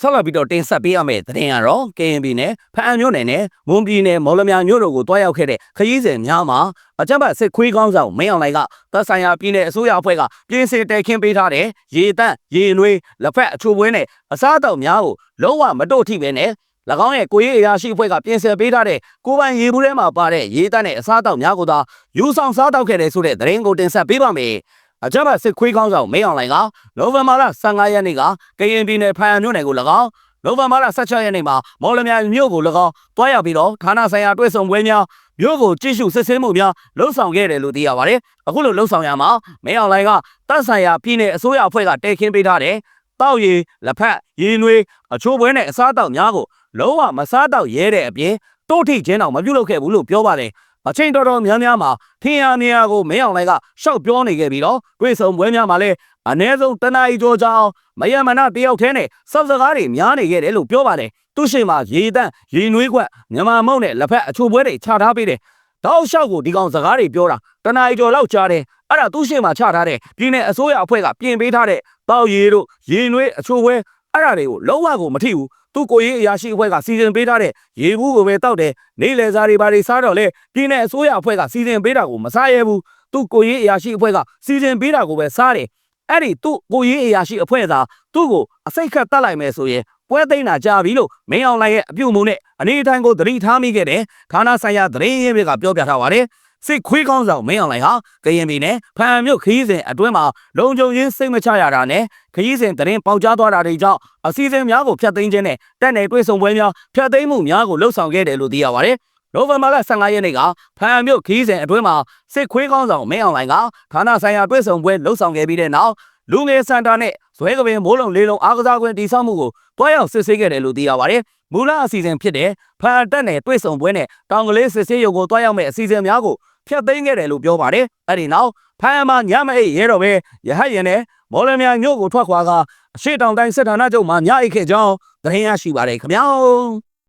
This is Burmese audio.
ဆက်လက်ပြီးတော့တင်ဆက်ပေးရမယ့်သတင်းကတော့ KNB နဲ့ဖအံမြို့နယ်နဲ့မွန်ပြည်နယ်မော်လမြိုင်မြို့တို့ကိုတွားရောက်ခဲ့တဲ့ခရီးစဉ်များမှာအကြမ်းဖက်စစ်ခွေးကောင်းဆောင်မင်းအောင်လှိုင်ကသက်ဆိုင်ရာပြည်နယ်အစိုးရအဖွဲ့ကပြင်ဆင်တဲခင်းပေးထားတဲ့ရေတန့်ရေနွေးလက်ဖက်အချိုပွဲနဲ့အစားအသောက်များကိုလုံးဝမတို့ထိပဲနဲ့၎င်းရဲ့ကိုရေးအရာရှိအဖွဲ့ကပြင်ဆင်ပေးထားတဲ့ကိုပိုင်ရေဘူးထဲမှာပါတဲ့ရေတန့်နဲ့အစားအသောက်များကိုသာယူဆောင်စားတောက်ခဲ့တယ်ဆိုတဲ့သတင်းကိုတင်ဆက်ပေးပါမယ်။ အကြမ်းဖက်စစ်ခွေးကောင်းဆောင်မင်းအောင်လှိုင်ကနိုဝင်ဘာလ15ရက်နေ့ကကရင်ပြည်နယ်ဖန်မြို့နယ်ကို၎င်းနိုဝင်ဘာလ16ရက်နေ့မှာမော်လမြိုင်မြို့ကို၎င်းတွားရောက်ပြီးတော့ဌာနဆိုင်ရာတွဲဆောင်ပွဲများမြို့ကိုကြည့်ရှုစစ်ဆေးမှုများလှုပ်ဆောင်ခဲ့တယ်လို့သိရပါတယ်။အခုလိုလှုပ်ဆောင်ရမှာမင်းအောင်လှိုင်ကတပ်ဆိုင်ရာပြည်နယ်အစိုးရအဖွဲ့ကတဲခင်းပေးထားတဲ့တောက်ရည်လက်ဖက်ရည်နွေးအချိုးပွဲနဲ့အစားအသောက်များကိုလုံးဝမစားတော့ရဲတဲ့အပြင်တိုးထိချင်းအောင်မပြုတ်လုပ်ခဲ့ဘူးလို့ပြောပါတယ်။ အချိန်တော်တော်များများမှာထင်ရနေရကိုမင်းအောင်လှိုင်ကရှောက်ပြောနေခဲ့ပြီးတော့တွဲဆောင်ပွဲများမှာလည်းအ ਨੇ ဆုံးတနားရီကျော်ကြောင်မယမနာတယောက်တည်းနဲ့စောက်စကားတွေများနေခဲ့တယ်လို့ပြောပါတယ်သူရှိမှရေတန့်ရေနွေးခွက်မြန်မာမုန့်နဲ့လက်ဖက်အချိုပွဲတွေချထားပေးတယ်တောက်လျှောက်ကိုဒီကောင်စကားတွေပြောတာတနားရီကျော်လောက်ကြားတယ်အဲ့ဒါသူရှိမှချထားတဲ့ပြည်နယ်အစိုးရအဖွဲ့ကပြင်ပေးထားတဲ့တောက်ရီတို့ရေနွေးအချိုပွဲအဲ့ဒါတွေကိုလုံးဝကိုမထိဘူး သူကိုရေးအရာရှိအဖွဲ့ကစီစဉ်ပေးထားတဲ့ရေဘူးကိုပဲတောက်တယ်နေလေစားတွေဘာတွေစားတော့လေပြည်နယ်အစိုးရအဖွဲ့ကစီစဉ်ပေးတာကိုမစားရဘူးသူကိုရေးအရာရှိအဖွဲ့ကစီစဉ်ပေးတာကိုပဲစားတယ်အဲ့ဒီသူ့ကိုရေးအရာရှိအဖွဲ့သာသူ့ကိုအစိတ်ခတ်တတ်လိုက်မယ်ဆိုရင်ပွဲသိမ်းတာကြာပြီလို့မင်းအောင်လှိုင်ရဲ့အပြုအမူနဲ့အနေအထိုင်ကိုသတိထားမိခဲ့တဲ့ဌာနဆိုင်ရာသတင်းရင်းမြစ်ကပြောပြထားပါတယ် စစ်ခွေးကောင်းဆောင်မင်းအောင်လှိုင်ဟာကရင်ပြည်နယ်ဖန်မြို့ခရီးစဉ်အတွင်းမှာလုံခြုံရေးစိတ်မချရတာနဲ့ခရီးစဉ်တရင်ပေါက်ကြားသွားတာတွေကြောင့်အစီအစဉ်များကိုဖျက်သိမ်းခြင်းနဲ့တက်နယ်တွေ့ဆုံပွဲများဖျက်သိမ်းမှုများကိုလှုပ်ဆောင်ခဲ့တယ်လို့သိရပါတယ်။နိုဝင်ဘာလ15ရက်နေ့ကဖန်မြို့ခရီးစဉ်အတွင်းမှာစစ်ခွေးကောင်းဆောင်မင်းအောင်လှိုင်ကဌာနဆိုင်ရာတွေ့ဆုံပွဲလှုပ်ဆောင်ခဲ့ပြီးတဲ့နောက်လူငယ်စင်တာနဲ့ ဇွဲကပင်မိုးလုံလေးလုံးအားကစားကွင်းတည်ဆောက်မှုကိုတွားရောက်စစ်ဆေးခဲ့တယ်လို့သိရပါတယ်။မူလအစီအစဉ်ဖြစ်တဲ့ဖန်တက်နယ်တွေ့ဆုံပွဲနဲ့တောင်ကလေးစစ်ဆေးရုံကိုတွားရောက်မဲ့အစီအစဉ်များကိုဖျက်သိမ်းခဲ့တယ်လို့ပြောပါတယ်။အဲ့ဒီနောက်ဖန်မှာညမအိတ်ရဲတော့ပဲရဟတ်ရင်နဲ့မော်လမြိုင်မြို့ကိုထွက်ခွာကအရှိတောင်တိုင်းစစ်ဌာနချုပ်မှာညအိတ်ခဲ့ကြောင်းသတင်းရရှိပါတယ်ခင်ဗျာ။